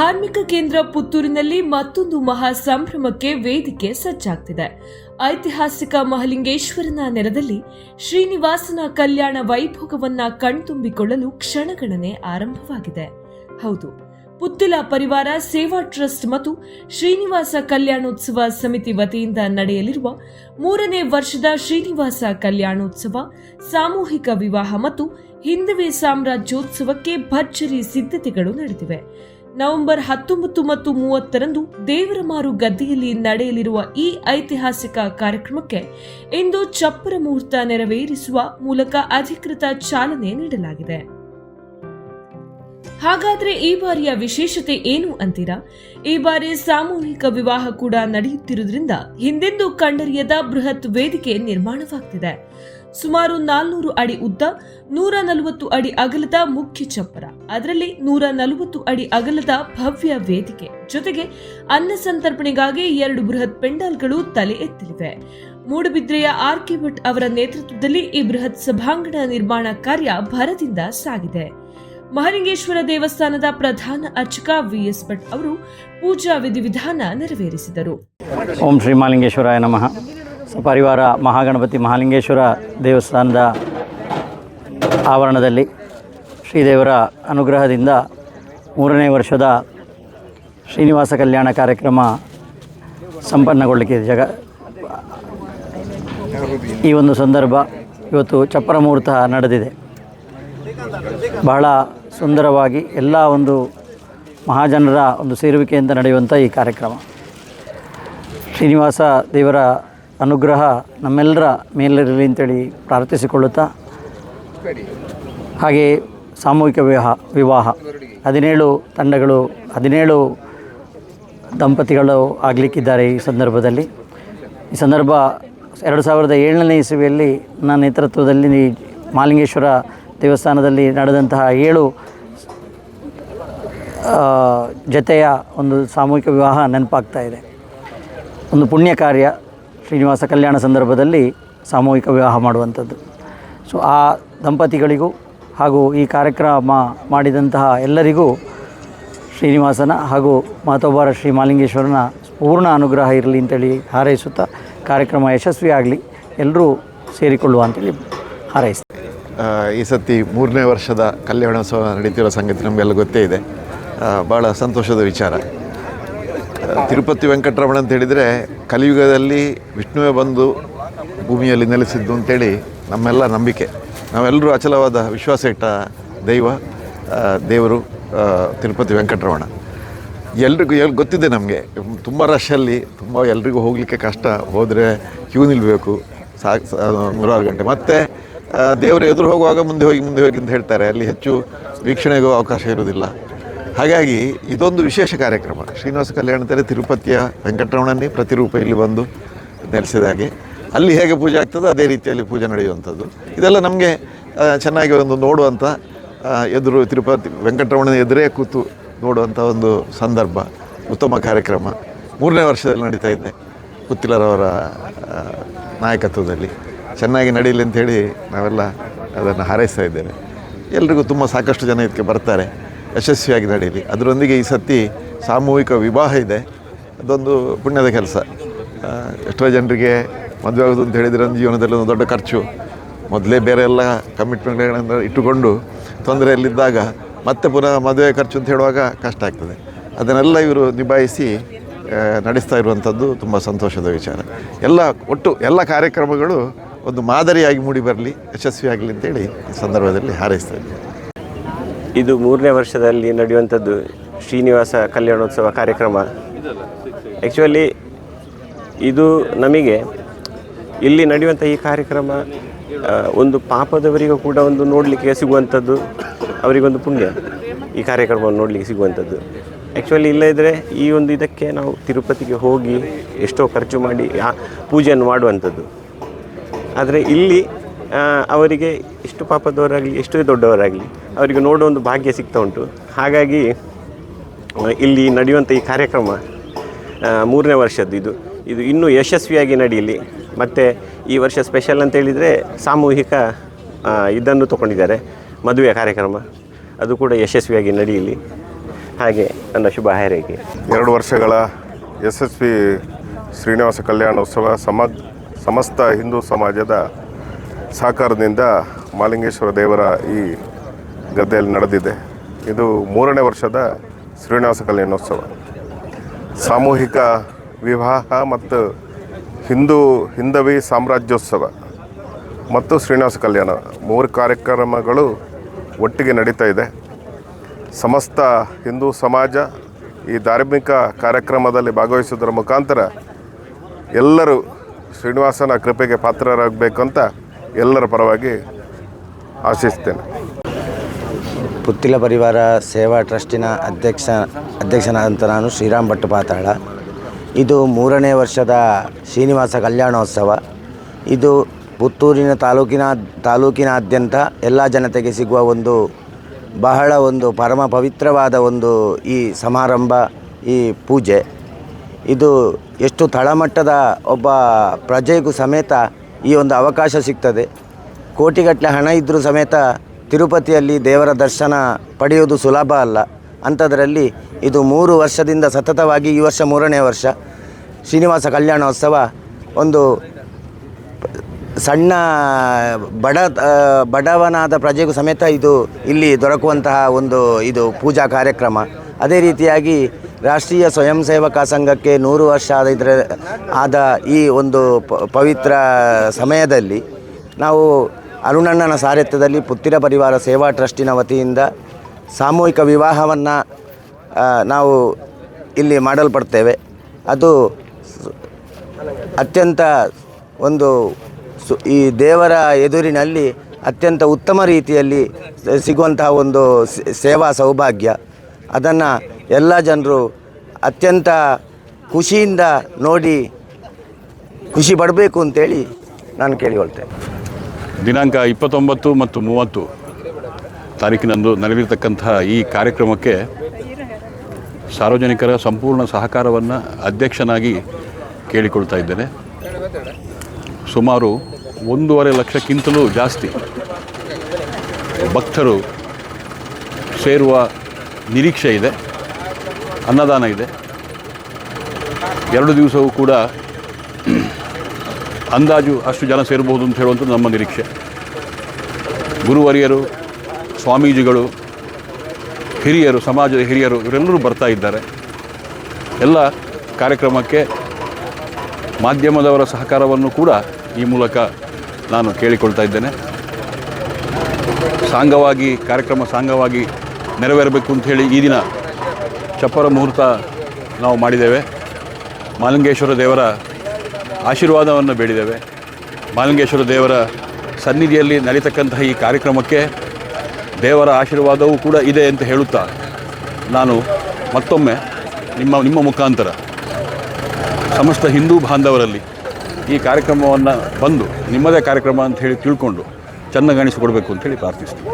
ಧಾರ್ಮಿಕ ಕೇಂದ್ರ ಪುತ್ತೂರಿನಲ್ಲಿ ಮತ್ತೊಂದು ಮಹಾ ಸಂಭ್ರಮಕ್ಕೆ ವೇದಿಕೆ ಸಜ್ಜಾಗ್ತಿದೆ. ಐತಿಹಾಸಿಕ ಮಹಲಿಂಗೇಶ್ವರನ ನೆರದಲ್ಲಿ ಶ್ರೀನಿವಾಸನ ಕಲ್ಯಾಣ ವೈಭೋಗವನ್ನ ಕಣ್ತುಂಬಿಕೊಳ್ಳಲು ಕ್ಷಣಗಣನೆ ಆರಂಭವಾಗಿದೆ. ಹೌದು, ಪುತ್ತಿಲ ಪರಿವಾರ ಸೇವಾ ಟ್ರಸ್ಟ್ ಮತ್ತು ಶ್ರೀನಿವಾಸ ಕಲ್ಯಾಣೋತ್ಸವ ಸಮಿತಿ ವತಿಯಿಂದ ನಡೆಯಲಿರುವ ಮೂರನೇ ವರ್ಷದ ಶ್ರೀನಿವಾಸ ಕಲ್ಯಾಣೋತ್ಸವ, ಸಾಮೂಹಿಕ ವಿವಾಹ ಮತ್ತು ಹಿಂದವೇ ಸಾಮ್ರಾಜ್ಯೋತ್ಸವಕ್ಕೆ ಭರ್ಜರಿ ಸಿದ್ಧತೆಗಳು ನಡೆದಿವೆ. ನವೆಂಬರ್ ಹತ್ತೊಂಬತ್ತು ಮತ್ತು ಮೂವತ್ತರಂದು ದೇವರಮಾರು ಗದ್ದೆಯಲ್ಲಿ ನಡೆಯಲಿರುವ ಈ ಐತಿಹಾಸಿಕ ಕಾರ್ಯಕ್ರಮಕ್ಕೆ ಇಂದು ಚಪ್ಪರ ಮುಹೂರ್ತ ನೆರವೇರಿಸುವ ಮೂಲಕ ಅಧಿಕೃತ ಚಾಲನೆ ನೀಡಲಾಗಿದೆ. ಹಾಗಾದ್ರೆ ಈ ಬಾರಿಯ ವಿಶೇಷತೆ ಏನು ಅಂತೀರಾ? ಈ ಬಾರಿ ಸಾಮೂಹಿಕ ವಿವಾಹ ಕೂಡ ನಡೆಯುತ್ತಿರುವುದರಿಂದ ಹಿಂದೆಂದೂ ಕಂಡರಿಯದ ಬೃಹತ್ ವೇದಿಕೆ ನಿರ್ಮಾಣವಾಗ್ತಿದೆ. ಸುಮಾರು ನಾಲ್ನೂರು ಅಡಿ ಉದ್ದ, ನೂರ ನಲವತ್ತು ಅಡಿ ಅಗಲದ ಮುಖ್ಯ ಚಪ್ಪರ. ಅದರಲ್ಲಿ ನೂರ ನಲವತ್ತು ಅಡಿ ಅಗಲದ ಭವ್ಯ ವೇದಿಕೆ. ಜೊತೆಗೆ ಅನ್ನ ಸಂತರ್ಪಣೆಗಾಗಿ ಎರಡು ಬೃಹತ್ ಪೆಂಡಾಲ್ಗಳು ತಲೆ ಎತ್ತಲಿವೆ. ಮೂಡುಬಿದ್ರೆಯ ಆರ್ ಕೆ ಭಟ್ ಅವರ ನೇತೃತ್ವದಲ್ಲಿ ಈ ಬೃಹತ್ ಸಭಾಂಗಣ ನಿರ್ಮಾಣ ಕಾರ್ಯ ಭರದಿಂದ ಸಾಗಿದೆ. ಮಹಲಿಂಗೇಶ್ವರ ದೇವಸ್ಥಾನದ ಪ್ರಧಾನ ಅರ್ಚಕ ವಿ ಎಸ್ ಭಟ್ ಅವರು ಪೂಜಾ ವಿಧಿವಿಧಾನ ನೆರವೇರಿಸಿದರು. ಓಂ ಶ್ರೀ ಮಹಾಲಿಂಗೇಶ್ವರಾಯ ನಮಃ. ಸಪರಿವಾರ ಮಹಾಗಣಪತಿ ಮಹಾಲಿಂಗೇಶ್ವರ ದೇವಸ್ಥಾನದ ಆವರಣದಲ್ಲಿ ಶ್ರೀದೇವರ ಅನುಗ್ರಹದಿಂದ ಮೂರನೇ ವರ್ಷದ ಶ್ರೀನಿವಾಸ ಕಲ್ಯಾಣ ಕಾರ್ಯಕ್ರಮ ಸಂಪನ್ನಗೊಳ್ಳಲಿಕ್ಕೆ ಜಗ ಈ ಒಂದು ಸಂದರ್ಭ ಇವತ್ತು ಚಪ್ಪರ ಮುಹೂರ್ತ ನಡೆದಿದೆ. ಬಹಳ ಸುಂದರವಾಗಿ ಎಲ್ಲ ಒಂದು ಮಹಾಜನರ ಒಂದು ಸೇರುವಿಕೆಯಿಂದ ನಡೆಯುವಂಥ ಈ ಕಾರ್ಯಕ್ರಮ. ಶ್ರೀನಿವಾಸ ದೇವರ ಅನುಗ್ರಹ ನಮ್ಮೆಲ್ಲರ ಮೇಲಿರಲಿ ಅಂತೇಳಿ ಪ್ರಾರ್ಥಿಸಿಕೊಳ್ಳುತ್ತಾ. ಹಾಗೆ ಸಾಮೂಹಿಕ ವಿವಾಹ ವಿವಾಹ, ಹದಿನೇಳು ತಂಡಗಳು, ಹದಿನೇಳು ದಂಪತಿಗಳು ಆಗಲಿಕ್ಕಿದ್ದಾರೆ ಈ ಸಂದರ್ಭದಲ್ಲಿ. ಈ ಸಂದರ್ಭ ಎರಡು ಸಾವಿರದ ಏಳನೇ ಇಸವಿಯಲ್ಲಿ ನನ್ನ ನೇತೃತ್ವದಲ್ಲಿ ಮಾಲಿಂಗೇಶ್ವರ ದೇವಸ್ಥಾನದಲ್ಲಿ ನಡೆದಂತಹ ಏಳು ಜತೆಯ ಒಂದು ಸಾಮೂಹಿಕ ವಿವಾಹ ನೆನಪಾಗ್ತಾ ಇದೆ. ಒಂದು ಪುಣ್ಯ ಕಾರ್ಯ. ಶ್ರೀನಿವಾಸ ಕಲ್ಯಾಣ ಸಂದರ್ಭದಲ್ಲಿ ಸಾಮೂಹಿಕ ವಿವಾಹ ಮಾಡುವಂಥದ್ದು. ಸೊ ಆ ದಂಪತಿಗಳಿಗೂ ಹಾಗೂ ಈ ಕಾರ್ಯಕ್ರಮ ಮಾಡಿದಂತಹ ಎಲ್ಲರಿಗೂ ಶ್ರೀನಿವಾಸನ ಹಾಗೂ ಮಾತೋಬಾರ ಶ್ರೀ ಮಾಲಿಂಗೇಶ್ವರನ ಪೂರ್ಣ ಅನುಗ್ರಹ ಇರಲಿ ಅಂತೇಳಿ ಹಾರೈಸುತ್ತಾ ಕಾರ್ಯಕ್ರಮ ಯಶಸ್ವಿಯಾಗಲಿ ಎಲ್ಲರೂ ಸೇರಿಕೊಳ್ಳುವ ಅಂತೇಳಿ ಹಾರೈಸ್ತೀನಿ ಆ, ಈ ಸತಿ ಮೂರನೇ ವರ್ಷದ ಕಲ್ಯಾಣೋತ್ಸವ ನಡೀತಿರೋ ಸಂಗತಿ ನಮಗೆಲ್ಲ ಗೊತ್ತೇ ಇದೆ. ಭಾಳ ಸಂತೋಷದ ವಿಚಾರ. ತಿರುಪತಿ ವೆಂಕಟರಮಣ ಅಂತ ಹೇಳಿದರೆ ಕಲಿಯುಗದಲ್ಲಿ ವಿಷ್ಣುವೇ ಬಂದು ಭೂಮಿಯಲ್ಲಿ ನೆಲೆಸಿದ್ದು ಅಂತೇಳಿ ನಮ್ಮೆಲ್ಲ ನಂಬಿಕೆ. ನಾವೆಲ್ಲರೂ ಅಚಲವಾದ ವಿಶ್ವಾಸ ಇಟ್ಟ ದೈವ ದೇವರು ತಿರುಪತಿ ವೆಂಕಟರಮಣ. ಎಲ್ರಿಗೂ ಎಲ್ಲಿ ಗೊತ್ತಿದೆ ನಮಗೆ. ತುಂಬ ರಶಲ್ಲಿ ತುಂಬ ಎಲ್ರಿಗೂ ಹೋಗಲಿಕ್ಕೆ ಕಷ್ಟ. ಹೋದರೆ ಕ್ಯೂ ನಿಲ್ಲಬೇಕು ಸಾಕು ನೂರಾರು ಗಂಟೆ. ಮತ್ತು ದೇವರು ಎದುರು ಹೋಗುವಾಗ ಮುಂದೆ ಹೋಗಿ ಮುಂದೆ ಹೋಗಿ ಅಂತ ಹೇಳ್ತಾರೆ. ಅಲ್ಲಿ ಹೆಚ್ಚು ವೀಕ್ಷಣೆಗೂ ಅವಕಾಶ ಇರುವುದಿಲ್ಲ. ಹಾಗಾಗಿ ಇದೊಂದು ವಿಶೇಷ ಕಾರ್ಯಕ್ರಮ. ಶ್ರೀನಿವಾಸ ಕಲ್ಯಾಣ ಅಂತಾರೆ ತಿರುಪತಿಯ ವೆಂಕಟರಮಣನೇ ಪ್ರತಿರೂಪ ಇಲ್ಲಿ ಬಂದು ನೆಲೆಸಿದಾಗೆ ಅಲ್ಲಿ ಹೇಗೆ ಪೂಜೆ ಆಗ್ತದೋ ಅದೇ ರೀತಿಯಲ್ಲಿ ಪೂಜೆ ನಡೆಯುವಂಥದ್ದು. ಇದೆಲ್ಲ ನಮಗೆ ಚೆನ್ನಾಗಿ ಒಂದು ನೋಡುವಂಥ ಎದುರು ತಿರುಪತಿ, ವೆಂಕಟರಮಣನ ಎದುರೇ ಕೂತು ನೋಡುವಂಥ ಒಂದು ಸಂದರ್ಭ, ಉತ್ತಮ ಕಾರ್ಯಕ್ರಮ. ಮೂರನೇ ವರ್ಷದಲ್ಲಿ ನಡೀತಾ ಇದೆ ಪುತ್ತಿಲರವರ ನಾಯಕತ್ವದಲ್ಲಿ. ಚೆನ್ನಾಗಿ ನಡೀಲಿ ಅಂಥೇಳಿ ನಾವೆಲ್ಲ ಅದನ್ನು ಹಾರೈಸ್ತಾ ಇದ್ದೇವೆ. ಎಲ್ರಿಗೂ ತುಂಬ ಸಾಕಷ್ಟು ಜನ ಇದಕ್ಕೆ ಬರ್ತಾರೆ. ಯಶಸ್ವಿಯಾಗಿ ನಡೀಲಿ ಅದರೊಂದಿಗೆ ಈ ಸತಿ ಸಾಮೂಹಿಕ ವಿವಾಹ ಇದೆ. ಅದೊಂದು ಪುಣ್ಯದ ಕೆಲಸ. ಎಷ್ಟೋ ಜನರಿಗೆ ಮದುವೆ ಆಗೋದು ಅಂತ ಹೇಳಿದರೆ ಒಂದು ಜೀವನದಲ್ಲಿ ಒಂದು ದೊಡ್ಡ ಖರ್ಚು. ಮೊದಲೇ ಬೇರೆ ಎಲ್ಲ ಕಮಿಟ್ಮೆಂಟ್ಗಳನ್ನು ಇಟ್ಟುಕೊಂಡು ತೊಂದರೆಯಲ್ಲಿದ್ದಾಗ ಮತ್ತೆ ಪುನಃ ಮದುವೆ ಖರ್ಚು ಅಂತ ಹೇಳುವಾಗ ಕಷ್ಟ ಆಗ್ತದೆ. ಅದನ್ನೆಲ್ಲ ಇವರು ನಿಭಾಯಿಸಿ ನಡೆಸ್ತಾ ಇರುವಂಥದ್ದು ತುಂಬ ಸಂತೋಷದ ವಿಚಾರ. ಎಲ್ಲ ಒಟ್ಟು ಎಲ್ಲ ಕಾರ್ಯಕ್ರಮಗಳು ಒಂದು ಮಾದರಿಯಾಗಿ ಮೂಡಿ ಬರಲಿ ಯಶಸ್ವಿಯಾಗಲಿ ಅಂತೇಳಿ ಈ ಸಂದರ್ಭದಲ್ಲಿ ಹಾರೈಸ್ತಾ ಇದ್ದೀನಿ. ಇದು ಮೂರನೇ ವರ್ಷದಲ್ಲಿ ನಡೆಯುವಂಥದ್ದು ಶ್ರೀನಿವಾಸ ಕಲ್ಯಾಣೋತ್ಸವ ಕಾರ್ಯಕ್ರಮ. ಆ್ಯಕ್ಚುಲಿ ಇದು ನಮಗೆ ಇಲ್ಲಿ ನಡೆಯುವಂಥ ಈ ಕಾರ್ಯಕ್ರಮ ಒಂದು ಪಾಪದವರಿಗೂ ಕೂಡ ಒಂದು ನೋಡಲಿಕ್ಕೆ ಸಿಗುವಂಥದ್ದು, ಅವರಿಗೊಂದು ಪುಣ್ಯ ಈ ಕಾರ್ಯಕ್ರಮವನ್ನು ನೋಡಲಿಕ್ಕೆ ಸಿಗುವಂಥದ್ದು. ಆ್ಯಕ್ಚುಲಿ ಇಲ್ಲದಿದ್ದರೆ ಈ ಒಂದು ಇದಕ್ಕೆ ನಾವು ತಿರುಪತಿಗೆ ಹೋಗಿ ಎಷ್ಟೋ ಖರ್ಚು ಮಾಡಿ ಪೂಜೆಯನ್ನು ಮಾಡುವಂಥದ್ದು. ಆದರೆ ಇಲ್ಲಿ ಅವರಿಗೆ ಎಷ್ಟು ಪಾಪದವರಾಗಲಿ, ಎಷ್ಟು ದೊಡ್ಡವರಾಗಲಿ, ಅವರಿಗೆ ನೋಡೋ ಒಂದು ಭಾಗ್ಯ ಸಿಗ್ತಾ ಉಂಟು. ಹಾಗಾಗಿ ಇಲ್ಲಿ ನಡೆಯುವಂಥ ಈ ಕಾರ್ಯಕ್ರಮ ಮೂರನೇ ವರ್ಷದ್ದು ಇದು. ಇದು ಇನ್ನೂ ಯಶಸ್ವಿಯಾಗಿ ನಡೆಯಲಿ. ಮತ್ತು ಈ ವರ್ಷ ಸ್ಪೆಷಲ್ ಅಂತ ಹೇಳಿದರೆ ಸಾಮೂಹಿಕ ಇದನ್ನು ತಗೊಂಡಿದ್ದಾರೆ. ಮದುವೆ ಕಾರ್ಯಕ್ರಮ. ಅದು ಕೂಡ ಯಶಸ್ವಿಯಾಗಿ ನಡೆಯಲಿ. ಹಾಗೆ ನನ್ನ ಶುಭ ಹಾರೈಕೆ. ಎರಡು ವರ್ಷಗಳ ಯಶಸ್ವಿ ಶ್ರೀನಿವಾಸ ಕಲ್ಯಾಣೋತ್ಸವ, ಸಮ, ಸಮಸ್ತ ಹಿಂದೂ ಸಮಾಜದ ಸಹಕಾರದಿಂದ ಮಾಲಿಂಗೇಶ್ವರ ದೇವರ ಈ ಗದ್ದೆಯಲ್ಲಿ ನಡೆದಿದೆ. ಇದು ಮೂರನೇ ವರ್ಷದ ಶ್ರೀನಿವಾಸ ಕಲ್ಯಾಣೋತ್ಸವ ಸಾಮೂಹಿಕ ವಿವಾಹ ಮತ್ತು ಹಿಂದೂ, ಹಿಂದವಿ ಸಾಮ್ರಾಜ್ಯೋತ್ಸವ ಮತ್ತು ಶ್ರೀನಿವಾಸ ಕಲ್ಯಾಣ ಮೂರು ಕಾರ್ಯಕ್ರಮಗಳು ಒಟ್ಟಿಗೆ ನಡೀತಾ ಇದೆ. ಸಮಸ್ತ ಹಿಂದೂ ಸಮಾಜ ಈ ಧಾರ್ಮಿಕ ಕಾರ್ಯಕ್ರಮದಲ್ಲಿ ಭಾಗವಹಿಸುವುದರ ಮುಖಾಂತರ ಎಲ್ಲರೂ ಶ್ರೀನಿವಾಸನ ಕೃಪೆಗೆ ಪಾತ್ರರಾಗಬೇಕು ಅಂತ ಎಲ್ಲರ ಪರವಾಗಿ ಆಶಿಸ್ತೇನೆ. ಪುತ್ತಿಲ ಪರಿವಾರ ಸೇವಾ ಟ್ರಸ್ಟಿನ ಅಧ್ಯಕ್ಷ, ಅಧ್ಯಕ್ಷನಾದಂಥ ನಾನು ಶ್ರೀರಾಮ್ ಭಟ್ ಪಾತಾಳ ಇದು ಮೂರನೇ ವರ್ಷದ ಶ್ರೀನಿವಾಸ ಕಲ್ಯಾಣೋತ್ಸವ. ಇದು ಪುತ್ತೂರಿನ ತಾಲೂಕಿನ, ತಾಲೂಕಿನಾದ್ಯಂತ ಎಲ್ಲ ಜನತೆಗೆ ಸಿಗುವ ಒಂದು ಬಹಳ ಒಂದು ಪರಮ ಪವಿತ್ರವಾದ ಒಂದು ಈ ಸಮಾರಂಭ, ಈ ಪೂಜೆ. ಇದು ಎಷ್ಟು ತಳಮಟ್ಟದ ಒಬ್ಬ ಪ್ರಜೆಗೂ ಸಮೇತ ಈ ಒಂದು ಅವಕಾಶ ಸಿಗ್ತದೆ. ಕೋಟಿಗಟ್ಟಲೆ ಹಣ ಇದ್ದರೂ ಸಮೇತ ತಿರುಪತಿಯಲ್ಲಿ ದೇವರ ದರ್ಶನ ಪಡೆಯುವುದು ಸುಲಭ ಅಲ್ಲ. ಅಂಥದ್ರಲ್ಲಿ ಇದು ಮೂರು ವರ್ಷದಿಂದ ಸತತವಾಗಿ ಈ ವರ್ಷ ಮೂರನೇ ವರ್ಷ. ಶ್ರೀನಿವಾಸ ಕಲ್ಯಾಣೋತ್ಸವ ಒಂದು ಸಣ್ಣ ಬಡ ಬಡವನಾದ ಪ್ರಜೆಗೂ ಸಮೇತ ಇದು ಇಲ್ಲಿ ದೊರಕುವಂತಹ ಒಂದು ಇದು ಪೂಜಾ ಕಾರ್ಯಕ್ರಮ. ಅದೇ ರೀತಿಯಾಗಿ ರಾಷ್ಟ್ರೀಯ ಸ್ವಯಂ ಸೇವಕ ಸಂಘಕ್ಕೆ ನೂರು ವರ್ಷ ಆದ ಇದರ ಆದ ಈ ಒಂದು ಪವಿತ್ರ ಸಮಯದಲ್ಲಿ ನಾವು ಅರುಣಣ್ಣನ ಸಾರಥ್ಯದಲ್ಲಿ ಪುತ್ತಿರ ಪರಿವಾರ ಸೇವಾ ಟ್ರಸ್ಟಿನ ವತಿಯಿಂದ ಸಾಮೂಹಿಕ ವಿವಾಹವನ್ನು ನಾವು ಇಲ್ಲಿ ಮಾಡಲ್ಪಡ್ತೇವೆ. ಅದು ಅತ್ಯಂತ ಒಂದು ಸು, ಈ ದೇವರ ಎದುರಿನಲ್ಲಿ ಅತ್ಯಂತ ಉತ್ತಮ ರೀತಿಯಲ್ಲಿ ಸಿಗುವಂತಹ ಒಂದು ಸೇವಾ ಸೌಭಾಗ್ಯ. ಅದನ್ನು ಎಲ್ಲ ಜನರು ಅತ್ಯಂತ ಖುಷಿಯಿಂದ ನೋಡಿ ಖುಷಿ ಪಡಬೇಕು ಅಂತೇಳಿ ನಾನು ಕೇಳಿಕೊಳ್ತೇನೆ. ದಿನಾಂಕ ಇಪ್ಪತ್ತೊಂಬತ್ತು ಮತ್ತು ಮೂವತ್ತು ತಾರೀಕಿನಂದು ನಡೆದಿರತಕ್ಕಂತಹ ಈ ಕಾರ್ಯಕ್ರಮಕ್ಕೆ ಸಾರ್ವಜನಿಕರ ಸಂಪೂರ್ಣ ಸಹಕಾರವನ್ನು ಅಧ್ಯಕ್ಷನಾಗಿ ಕೇಳಿಕೊಳ್ತಾ ಇದ್ದೇನೆ. ಸುಮಾರು ಒಂದೂವರೆ ಲಕ್ಷಕ್ಕಿಂತಲೂ ಜಾಸ್ತಿ ಭಕ್ತರು ಸೇರುವ ನಿರೀಕ್ಷೆ ಇದೆ. ಅನ್ನದಾನ ಇದೆ. ಎರಡು ದಿವಸವೂ ಕೂಡ ಅಂದಾಜು ಅಷ್ಟು ಜನ ಸೇರಬಹುದು ಅಂತ ಹೇಳುವಂಥದ್ದು ನಮ್ಮ ನಿರೀಕ್ಷೆ. ಗುರುವರಿಯರು, ಸ್ವಾಮೀಜಿಗಳು, ಹಿರಿಯರು, ಸಮಾಜದ ಹಿರಿಯರು, ಇವರೆಲ್ಲರೂ ಬರ್ತಾ ಇದ್ದಾರೆ. ಎಲ್ಲ ಕಾರ್ಯಕ್ರಮಕ್ಕೆ ಮಾಧ್ಯಮದವರ ಸಹಕಾರವನ್ನು ಕೂಡ ಈ ಮೂಲಕ ನಾನು ಕೇಳಿಕೊಳ್ತಾ ಇದ್ದೇನೆ. ಸಾಂಗವಾಗಿ, ಕಾರ್ಯಕ್ರಮ ಸಾಂಗವಾಗಿ ನೆರವೇರಬೇಕು ಅಂಥೇಳಿ ಈ ದಿನ ಚಪ್ಪರ ಮುಹೂರ್ತ ನಾವು ಮಾಡಿದ್ದೇವೆ. ಮಾಲಿಂಗೇಶ್ವರ ದೇವರ ಆಶೀರ್ವಾದವನ್ನು ಬೇಡಿದ್ದೇವೆ. ಮಾಲಿಂಗೇಶ್ವರ ದೇವರ ಸನ್ನಿಧಿಯಲ್ಲಿ ನಡೀತಕ್ಕಂತಹ ಈ ಕಾರ್ಯಕ್ರಮಕ್ಕೆ ದೇವರ ಆಶೀರ್ವಾದವೂ ಕೂಡ ಇದೆ ಅಂತ ಹೇಳುತ್ತಾ ನಾನು ಮತ್ತೊಮ್ಮೆ ನಿಮ್ಮ ನಿಮ್ಮ ಮುಖಾಂತರ ಸಮಸ್ತ ಹಿಂದೂ ಬಾಂಧವರಲ್ಲಿ ಈ ಕಾರ್ಯಕ್ರಮವನ್ನು ಬಂದು ನಿಮ್ಮದೇ ಕಾರ್ಯಕ್ರಮ ಅಂತ ಹೇಳಿ ತಿಳ್ಕೊಂಡು ಚೆನ್ನಾಗಿ ಕಾಣಿಸಿಕೊಡ್ಬೇಕು ಅಂತೇಳಿ ಪ್ರಾರ್ಥಿಸ್ತೀನಿ.